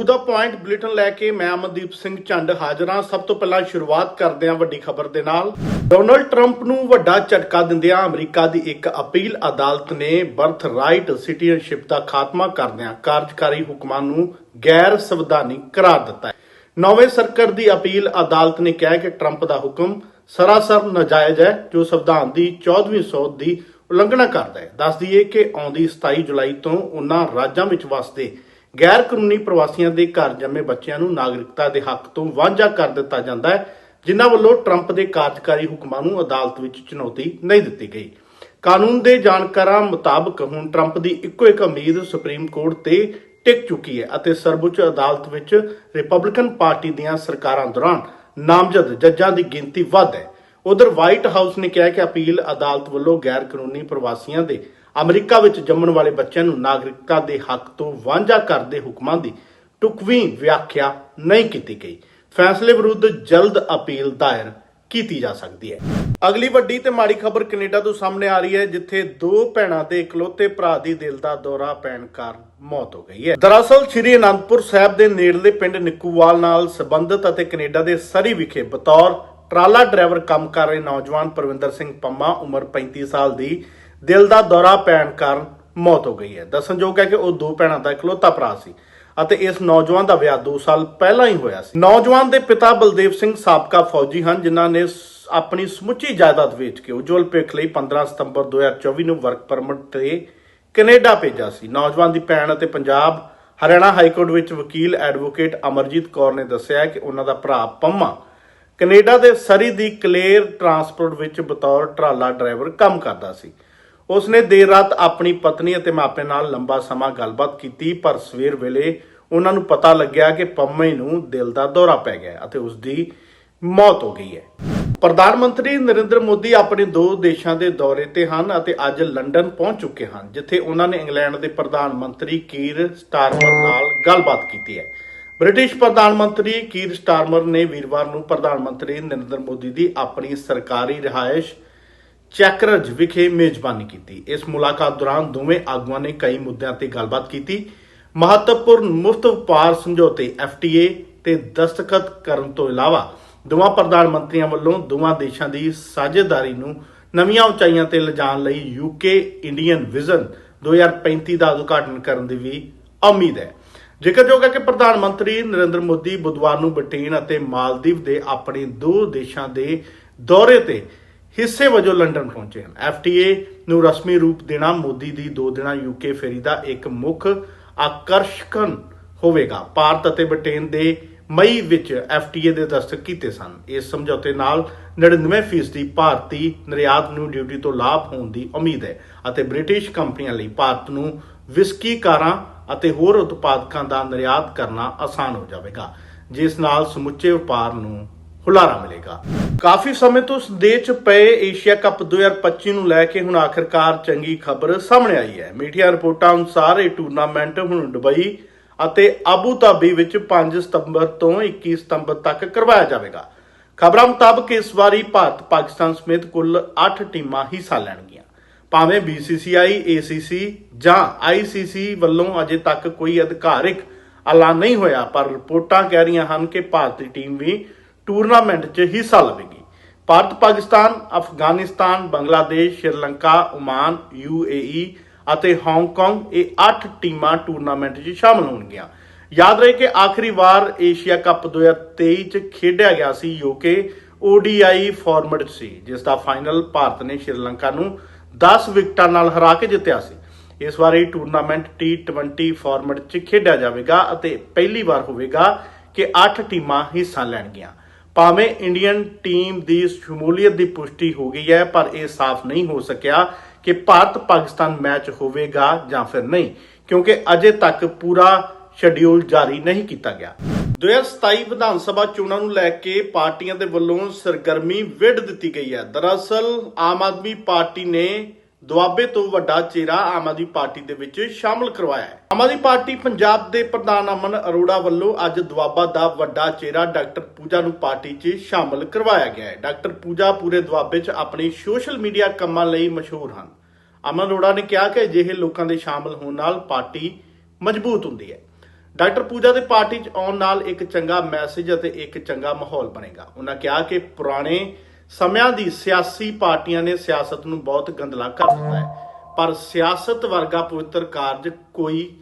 To the point bulletin ਲੈ ਕੇ ਮੈਂ ਅਮਨਦੀਪ ਸਿੰਘ ਚੰਡ ਹਾਜ਼ਰ ਸਭ ਤੋਂ ਪਹਿਲਾਂ ਸ਼ੁਰੂਆਤ ਕਰਦੇ ਹਾਂ ਵੱਡੀ ਖਬਰ ਦੇ ਨਾਲ। ਡੋਨਲਡ ਟਰੰਪ ਨੂੰ ਵੱਡਾ ਝਟਕਾ ਦਿੰਦਿਆਂ ਅਮਰੀਕਾ ਦੀ ਇੱਕ ਅਪੀਲ ਅਦਾਲਤ ਨੇ ਬਰਥ ਰਾਈਟ ਸਿਟੀਜ਼ਨਸ਼ਿਪ ਦਾ ਖਾਤਮਾ ਕਰਦਿਆਂ ਕਾਰਜਕਾਰੀ ਹੁਕਮਾਂ ਨੂੰ ਗੈਰ ਸੰਵਿਧਾਨਿਕ ਕਰਾਰ ਦਿੱਤਾ ਹੈ। ਨੌਵੇਂ ਸਰਕਟ ਦੀ ਅਪੀਲ ਅਦਾਲਤ ਨੇ ਕਿਹਾ ਕਿ ਟਰੰਪ ਦਾ ਹੁਕਮ ਸਰਾਸਰ ਨਾਜਾਇਜ਼ ਹੈ, ਜੋ ਸੰਵਿਧਾਨ ਦੀ 14ਵੀਂ ਸੋਧ ਦੀ ਉਲੰਘਣਾ ਕਰਦਾ ਹੈ। ਦੱਸ ਦਈਏ ਕਿ ਆਉਂਦੀ 27 ਜੁਲਾਈ ਤੋਂ ਉਹਨਾਂ ਰਾਜਾਂ ਵਿੱਚ ਵਸਦੇ ਗੈਰ ਕਾਨੂੰਨੀ ਪ੍ਰਵਾਸੀਆਂ ਦੇ ਘਰ ਜੰਮੇ ਬੱਚਿਆਂ ਨੂੰ ਨਾਗਰਿਕਤਾ ਦੇ ਹੱਕ ਤੋਂ ਵਾਂਝਾ ਕਰ ਦਿੱਤਾ ਜਾਂਦਾ ਹੈ, ਜਿਨ੍ਹਾਂ ਵੱਲੋਂ ਟਰੰਪ ਦੇ ਕਾਰਜਕਾਰੀ ਹੁਕਮਾਂ ਨੂੰ ਅਦਾਲਤ ਵਿੱਚ ਚੁਣੌਤੀ ਨਹੀਂ ਦਿੱਤੀ ਗਈ। ਕਾਨੂੰਨ ਦੇ ਜਾਣਕਾਰਾਂ ਮੁਤਾਬਕ ਹੁਣ ਟਰੰਪ ਦੀ ਇੱਕੋ ਇੱਕ ਉਮੀਦ ਸੁਪਰੀਮ ਕੋਰਟ ਤੇ ਟਿਕ ਚੁੱਕੀ ਹੈ ਅਤੇ ਸਰਵਉੱਚ ਅਦਾਲਤ ਵਿੱਚ ਰਿਪਬਲਿਕਨ ਪਾਰਟੀ ਦੀਆਂ ਸਰਕਾਰਾਂ ਦੌਰਾਨ ਨਾਮਜ਼ਦ ਜੱਜਾਂ ਦੀ ਗਿਣਤੀ ਵੱਧ ਹੈ। ਉਧਰ ਵਾਈਟ ਹਾਊਸ ਨੇ ਕਿਹਾ ਕਿ ਅਪੀਲ ਅਦਾਲਤ ਵੱਲੋਂ ਗੈਰ ਕਾਨੂੰਨੀ ਪ੍ਰਵਾਸੀਆਂ ਦੇ ਅਮਰੀਕਾ ਵਿੱਚ ਜੰਮਣ ਵਾਲੇ ਬੱਚਿਆਂ ਨੂੰ ਨਾਗਰਿਕਤਾ ਦੇ ਹੱਕ ਤੋਂ ਵਾਂਝਾ ਕਰਦੇ ਹੁਕਮਾਂ ਦੀ ਟੁਕਵੀਂ ਵਿਆਖਿਆ ਨਹੀਂ ਕੀਤੀ ਗਈ। ਫੈਸਲੇ ਵਿਰੁੱਧ ਜਲਦ ਅਪੀਲ ਦਾਇਰ ਕੀਤੀ ਜਾ ਸਕਦੀ ਹੈ। ਅਗਲੀ ਵੱਡੀ ਤੇ ਮਾੜੀ ਖਬਰ ਕੈਨੇਡਾ ਤੋਂ ਸਾਹਮਣੇ ਆ ਰਹੀ ਹੈ, ਜਿੱਥੇ ਦੋ ਭੈਣਾਂ ਦੇ ਇਕਲੌਤੇ ਭਰਾ ਦੀ ਦਿਲ ਦਾ ਦੌਰਾ ਪੈਣ ਕਾਰਨ ਮੌਤ ਹੋ ਗਈ ਹੈ। ਦਰਅਸਲ, ਸ਼੍ਰੀ ਅਨੰਦਪੁਰ ਸਾਹਿਬ ਦੇ ਨੇੜਲੇ ਪਿੰਡ ਨਿੱਕੂਵਾਲ ਨਾਲ ਸੰਬੰਧਿਤ ਅਤੇ ਕੈਨੇਡਾ ਦੇ ਸਰੀ ਵਿਖੇ ਬਤੌਰ ਟਰਾਲਾ ਡਰਾਈਵਰ ਕੰਮ ਕਰ ਰਹੇ ਨੌਜਵਾਨ ਪਰਵਿੰਦਰ ਸਿੰਘ ਪੰਮਾ, ਉਮਰ 35 ਸਾਲ ਦੀ ਦਿਲ ਦਾ ਦੌਰਾ ਪੈਣ ਕਾਰਨ ਮੌਤ ਹੋ ਗਈ ਹੈ। ਦੱਸਣਯੋਗ ਹੈ ਕਿ ਉਹ ਦੋ ਭੈਣਾਂ ਦਾ ਇਕਲੌਤਾ ਭਰਾ ਸੀ ਅਤੇ ਇਸ ਨੌਜਵਾਨ ਦਾ ਵਿਆਹ 2 ਸਾਲ ਪਹਿਲਾਂ ਹੀ ਹੋਇਆ ਸੀ। ਨੌਜਵਾਨ ਦੇ ਪਿਤਾ ਬਲਦੇਵ ਸਿੰਘ ਸਾਬਕਾ ਫੌਜੀ ਹਨ, ਜਿਨ੍ਹਾਂ ਨੇ ਆਪਣੀ ਸਮੁੱਚੀ ਜਾਇਦਾਦ ਵੇਚ ਕੇ ਉਜਵਲ ਭਵਿੱਖ ਲਈ 15 ਸਤੰਬਰ 2024 ਨੂੰ ਵਰਕ ਪਰਮਿਟ ਤੇ ਕੈਨੇਡਾ ਭੇਜਿਆ ਸੀ। ਨੌਜਵਾਨ ਦੀ ਭੈਣ ਅਤੇ ਪੰਜਾਬ ਹਰਿਆਣਾ ਹਾਈ ਕੋਰਟ ਵਿੱਚ ਵਕੀਲ ਐਡਵੋਕੇਟ ਅਮਰਜੀਤ ਕੌਰ ਨੇ ਦੱਸਿਆ ਕਿ ਉਹਨਾਂ ਦਾ ਭਰਾ ਪੰਮਾ ਕੈਨੇਡਾ ਦੇ ਸਰੀ ਦੀ ਕਲੇਅਰ ਟਰਾਂਸਪੋਰਟ ਵਿੱਚ ਬਤੌਰ ਟਰਾਲਾ ਡਰਾਈਵਰ ਕੰਮ ਕਰਦਾ ਸੀ। ਉਸਨੇ ਦੇਰ ਰਾਤ ਆਪਣੀ ਪਤਨੀ ਅਤੇ ਮਾਪੇ ਨਾਲ ਲੰਬਾ ਸਮਾਂ ਗੱਲਬਾਤ ਕੀਤੀ, ਪਰ ਸਵੇਰ ਵੇਲੇ ਉਹਨਾਂ ਨੂੰ ਪਤਾ ਲੱਗਿਆ ਕਿ ਪੰਮੇ ਨੂੰ ਦਿਲ ਦਾ ਦੌਰਾ ਪੈ ਗਿਆ ਅਤੇ ਉਸ ਦੀ ਮੌਤ ਹੋ ਗਈ ਹੈ। ਪ੍ਰਧਾਨ ਮੰਤਰੀ ਨਰਿੰਦਰ ਮੋਦੀ ਆਪਣੇ ਦੋ ਦੇਸ਼ਾਂ ਦੇ ਦੌਰੇ ਤੇ ਹਨ ਅਤੇ ਅੱਜ ਲੰਡਨ ਪਹੁੰਚ ਚੁੱਕੇ ਹਨ, ਜਿੱਥੇ ਉਹਨਾਂ ਨੇ ਇੰਗਲੈਂਡ ਦੇ ਪ੍ਰਧਾਨ ਮੰਤਰੀ ਕੀਰ ਸਟਾਰਮਰ ਨਾਲ ਗੱਲਬਾਤ ਕੀਤੀ ਹੈ। ਬ੍ਰਿਟਿਸ਼ ਪ੍ਰਧਾਨ ਮੰਤਰੀ ਕੀਰ ਸਟਾਰਮਰ ਨੇ ਵੀਰਵਾਰ ਨੂੰ ਪ੍ਰਧਾਨ ਮੰਤਰੀ ਨਰਿੰਦਰ ਮੋਦੀ ਦੀ ਆਪਣੀ ਸਰਕਾਰੀ ਰਿਹਾਇਸ਼ ਚੈਕਰਜ ਵਿਖੇ ਮੇਜ਼ਬਾਨੀ ਕੀਤੀ। ਇਸ ਮੁਲਾਕਾਤ ਦੌਰਾਨ ਦੋਵੇਂ ਆਗੂਆਂ ਨੇ ਕਈ ਮੁੱਦਿਆਂ ਤੇ ਗੱਲਬਾਤ ਕੀਤੀ। ਮਹੱਤਵਪੂਰਨ ਮੁਫਤ ਵਪਾਰ ਸਮਝੌਤੇ FTA ਤੇ ਦਸਤਖਤ ਕਰਨ ਤੋਂ ਇਲਾਵਾ ਦੋਵਾਂ ਪ੍ਰਧਾਨ ਮੰਤਰੀਆਂ ਵੱਲੋਂ ਦੋਵਾਂ ਦੇਸ਼ਾਂ ਦੀ ਸਾਝੇਦਾਰੀ ਨੂੰ ਨਵੀਆਂ ਉਚਾਈਆਂ ਤੇ ਲਿਜਾਣ ਲਈ ਯੂਕੇ ਇੰਡੀਅਨ ਵਿਜ਼ਨ 2035 ਦਾ ਉਦਘਾਟਨ ਕਰਨ ਦੀ ਵੀ ਉਮੀਦ ਹੈ। ਜ਼ਿਕਰਯੋਗ ਹੈ ਕਿ ਪ੍ਰਧਾਨ ਮੰਤਰੀ ਨਰਿੰਦਰ ਮੋਦੀ ਬੁੱਧਵਾਰ ਨੂੰ ਬ੍ਰਿਟੇਨ ਅਤੇ ਮਾਲਦੀਵ ਦੇ ਆਪਣੇ ਦੋ ਦੇਸ਼ਾਂ ਦੇ ਦੌਰੇ ਤੇ ਹਿੱਸੇ ਵਜੋਂ ਲੰਡਨ ਪਹੁੰਚੇ ਹਨ। FTA ਨੂੰ ਰਸਮੀ ਰੂਪ ਦੇਣਾ ਮੋਦੀ ਦੀ ਦੋ ਦਿਨਾਂ ਯੂਕੇ ਫੇਰੀ ਦਾ ਇੱਕ ਮੁੱਖ ਆਕਰਸ਼ਣ ਹੋਵੇਗਾ। ਭਾਰਤ ਅਤੇ ਬ੍ਰਿਟੇਨ ਦੇ ਮਈ ਵਿੱਚ FTA ਦੇ ਦਸਤਖਤ ਕੀਤੇ ਸਨ। ਇਸ ਸਮਝੌਤੇ ਨਾਲ 99% ਭਾਰਤੀ ਨਿਰਯਾਤ ਨੂੰ ਡਿਊਟੀ ਤੋਂ ਲਾਭ ਹੋਣ ਦੀ ਉਮੀਦ ਹੈ ਅਤੇ ਬ੍ਰਿਟਿਸ਼ ਕੰਪਨੀਆਂ ਲਈ ਭਾਰਤ ਨੂੰ ਵਿਸਕੀ ਕਾਰਾਂ ਅਤੇ ਹੋਰ ਉਤਪਾਦਕਾਂ ਦਾ ਨਿਰਯਾਤ ਕਰਨਾ ਆਸਾਨ ਹੋ ਜਾਵੇਗਾ, ਜਿਸ ਨਾਲ ਸਮੁੱਚੇ ਵਪਾਰ ਨੂੰ ਹੁਲਾਰਾ ਮਿਲੇਗਾ। ਕਾਫੀ ਸਮੇਂ ਤੋਂ ਸੰਦੇਹ ਚ ਪਏ ਏਸ਼ੀਆ ਕੱਪ 2025 ਨੂੰ ਲੈ ਕੇ ਹੁਣ ਆਖਰਕਾਰ ਚੰਗੀ ਖਬਰ ਸਾਹਮਣੇ ਆਈ ਹੈ। ਮੀਡੀਆ ਰਿਪੋਰਟਾਂ ਅਨੁਸਾਰ ਇਹ ਟੂਰਨਾਮੈਂਟ ਹੁਣ ਦੁਬਈ ਅਤੇ ਆਬੂ ਧਾਬੀ ਵਿੱਚ 5 ਸਤੰਬਰ ਤੋਂ 21 ਸਤੰਬਰ ਤੱਕ ਕਰਵਾਇਆ ਜਾਵੇਗਾ। ਖਬਰਾਂ ਮੁਤਾਬਕ ਇਸ ਵਾਰੀ ਭਾਰਤ ਪਾਕਿਸਤਾਨ ਸਮੇਤ ਕੁੱਲ 8 ਟੀਮਾਂ ਹਿੱਸਾ ਲੈਣਗੀਆਂ। ਭਾਵੇਂ BCCI ACC ਜਾਂ ICC ਵੱਲੋਂ ਅਜੇ ਤੱਕ ਕੋਈ ਅਧਿਕਾਰਿਕ ਐਲਾਨ ਨਹੀਂ ਹੋਇਆ, ਪਰ ਰਿਪੋਰਟਾਂ ਕਹਿ ਰਹੀਆਂ ਹਨ ਕਿ ਭਾਰਤੀ ਟੀਮ ਵੀ ਟੂਰਨਾਮੈਂਟ 'ਚ ਹਿੱਸਾ ਲਵੇਗੀ। ਭਾਰਤ, ਪਾਕਿਸਤਾਨ, ਅਫਗਾਨਿਸਤਾਨ, ਬੰਗਲਾਦੇਸ਼, ਸ਼੍ਰੀਲੰਕਾ, ਓਮਾਨ UAE ਅਤੇ ਹਾਂਗਕਾਂਗ ਇਹ 8 ਟੀਮਾਂ ਟੂਰਨਾਮੈਂਟ 'ਚ ਸ਼ਾਮਲ ਹੋਣਗੀਆਂ। ਯਾਦ ਰਹੇ ਕਿ ਆਖਰੀ ਵਾਰ ਏਸ਼ੀਆ ਕੱਪ 2023 ਚ ਖੇਡਿਆ ਗਿਆ ਸੀ, ਜੋ ਕਿ ODI ਫਾਰਮੈਟ ਸੀ, ਜਿਸ ਦਾ ਫਾਈਨਲ ਭਾਰਤ ਨੇ ਸ਼੍ਰੀਲੰਕਾ ਨੂੰ 10 ਵਿਕਟਾਂ ਨਾਲ ਹਰਾ ਕੇ ਜਿੱਤਿਆ ਸੀ। ਇਸ ਵਾਰ ਇਹ ਟੂਰਨਾਮੈਂਟ T20 ਫਾਰਮੈਟ 'ਚ ਖੇਡਿਆ ਜਾਵੇਗਾ ਅਤੇ ਪਹਿਲੀ ਵਾਰ ਹੋਵੇਗਾ ਕਿ 8 ਟੀਮਾਂ ਹਿੱਸਾ ਲੈਣਗੀਆਂ। ਭਾਵੇਂ ਇੰਡੀਅਨ ਟੀਮ ਦੀ ਸ਼ਮੂਲੀਅਤ ਦੀ ਪੁਸ਼ਟੀ ਹੋ ਗਈ ਹੈ, ਪਰ ਇਹ ਸਾਫ਼ ਨਹੀਂ ਹੋ ਸਕਿਆ ਕਿ ਭਾਰਤ ਪਾਕਿਸਤਾਨ ਮੈਚ ਹੋਵੇਗਾ ਜਾਂ ਫਿਰ ਨਹੀਂ, ਕਿਉਂਕਿ ਅਜੇ ਤੱਕ ਪੂਰਾ ਸ਼ਡਿਊਲ ਜਾਰੀ ਨਹੀਂ ਕੀਤਾ ਗਿਆ। 2027 ਵਿਧਾਨ ਸਭਾ ਚੋਣਾਂ ਨੂੰ ਲੈ ਕੇ ਪਾਰਟੀਆਂ ਦੇ ਵੱਲੋਂ ਸਰਗਰਮੀ ਵਿੱਢ ਦਿੱਤੀ ਗਈ ਹੈ। ਦਰਅਸਲ, ਆਮ ਆਦਮੀ ਪਾਰਟੀ ਨੇ ਦੁਆਬੇ ਤੋਂ ਵੱਡਾ ਚਿਹਰਾ ਆਮ ਆਦਮੀ ਪਾਰਟੀ ਦੇ ਵਿੱਚ ਸ਼ਾਮਲ ਕਰਵਾਇਆ ਹੈ। ਆਮ ਆਦਮੀ ਪਾਰਟੀ ਪੰਜਾਬ ਦੇ ਪ੍ਰਧਾਨ ਅਮਨ ਅਰੋੜਾ ਵੱਲੋਂ ਅੱਜ ਦੁਆਬਾ ਦਾ ਵੱਡਾ ਚਿਹਰਾ ਡਾਕਟਰ ਪੂਜਾ ਨੂੰ ਪਾਰਟੀ 'ਚ ਸ਼ਾਮਲ ਕਰਵਾਇਆ ਗਿਆ ਹੈ। ਡਾਕਟਰ ਪੂਜਾ ਪੂਰੇ ਦੁਆਬੇ 'ਚ ਆਪਣੀ ਸੋਸ਼ਲ ਮੀਡੀਆ ਕੰਮਾਂ ਲਈ ਮਸ਼ਹੂਰ ਹਨ। ਅਮਨ ਅਰੋੜਾ ਨੇ ਕਿਹਾ ਕਿ ਅਜਿਹੇ ਲੋਕਾਂ ਦੇ ਸ਼ਾਮਲ ਹੋਣ ਨਾਲ ਪਾਰਟੀ ਮਜ਼ਬੂਤ ਹੁੰਦੀ ਹੈ। ਡਾਕਟਰ ਪੂਜਾ ਦੇ ਪਾਰਟੀ 'ਚ ਆਉਣ ਨਾਲ ਇੱਕ ਚੰਗਾ ਮੈਸੇਜ ਅਤੇ ਇੱਕ ਚੰਗਾ ਮਾਹੌਲ ਬਣੇਗਾ। ਉਹਨਾਂ ਕਿਹਾ ਕਿ ਪੁਰਾਣੇ ਸਮਿਆਂ ਦੀ ਸਿਆਸੀ ਪਾਰਟੀਆਂ ਨੇ ਸਿਆਸਤ ਨੂੰ ਬਹੁਤ ਗੰਦਲਾ ਕਰ ਦਿੱਤਾ ਹੈ। ਪਰ ਸਿਆਸਤ ਵਰਗਾ ਪਵਿੱਤਰ ਕਾਰਜ ਕੋਈ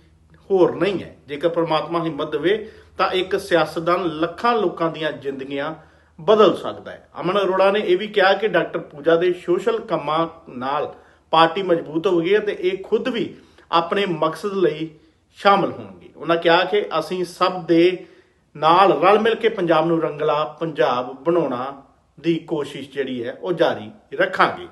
ਹੋਰ ਨਹੀਂ ਹੈ। ਜੇਕਰ ਪ੍ਰਮਾਤਮਾ ਹਿੰਮਤ ਦੇਵੇ, ਤਾਂ ਇੱਕ ਸਿਆਸਤਦਾਨ ਲੱਖਾਂ ਲੋਕਾਂ ਦੀਆਂ ਜ਼ਿੰਦਗੀਆਂ ਬਦਲ ਸਕਦਾ ਹੈ। ਅਮਨ ਅਰੋੜਾ ਨੇ ਇਹ ਵੀ ਕਿਹਾ ਕਿ ਡਾਕਟਰ ਪੂਜਾ ਦੇ ਸੋਸ਼ਲ ਕੰਮਾਂ ਨਾਲ ਪਾਰਟੀ ਮਜ਼ਬੂਤ ਹੋਵੇਗੀ ਅਤੇ ਇਹ ਖੁਦ ਵੀ ਆਪਣੇ ਮਕਸਦ ਲਈ ਸ਼ਾਮਲ ਹੋਣਗੇ। ਉਹਨਾਂ ਕਿਹਾ ਕਿ ਅਸੀਂ ਸਭ ਦੇ ਨਾਲ ਰਲ ਮਿਲ ਕੇ ਪੰਜਾਬ ਨੂੰ ਰੰਗਲਾ ਪੰਜਾਬ ਬਣਾਉਣਾ ਦੀ ਕੋਸ਼ਿਸ਼ ਜਿਹੜੀ ਹੈ ਉਹ ਜਾਰੀ ਰੱਖਾਂਗੇ।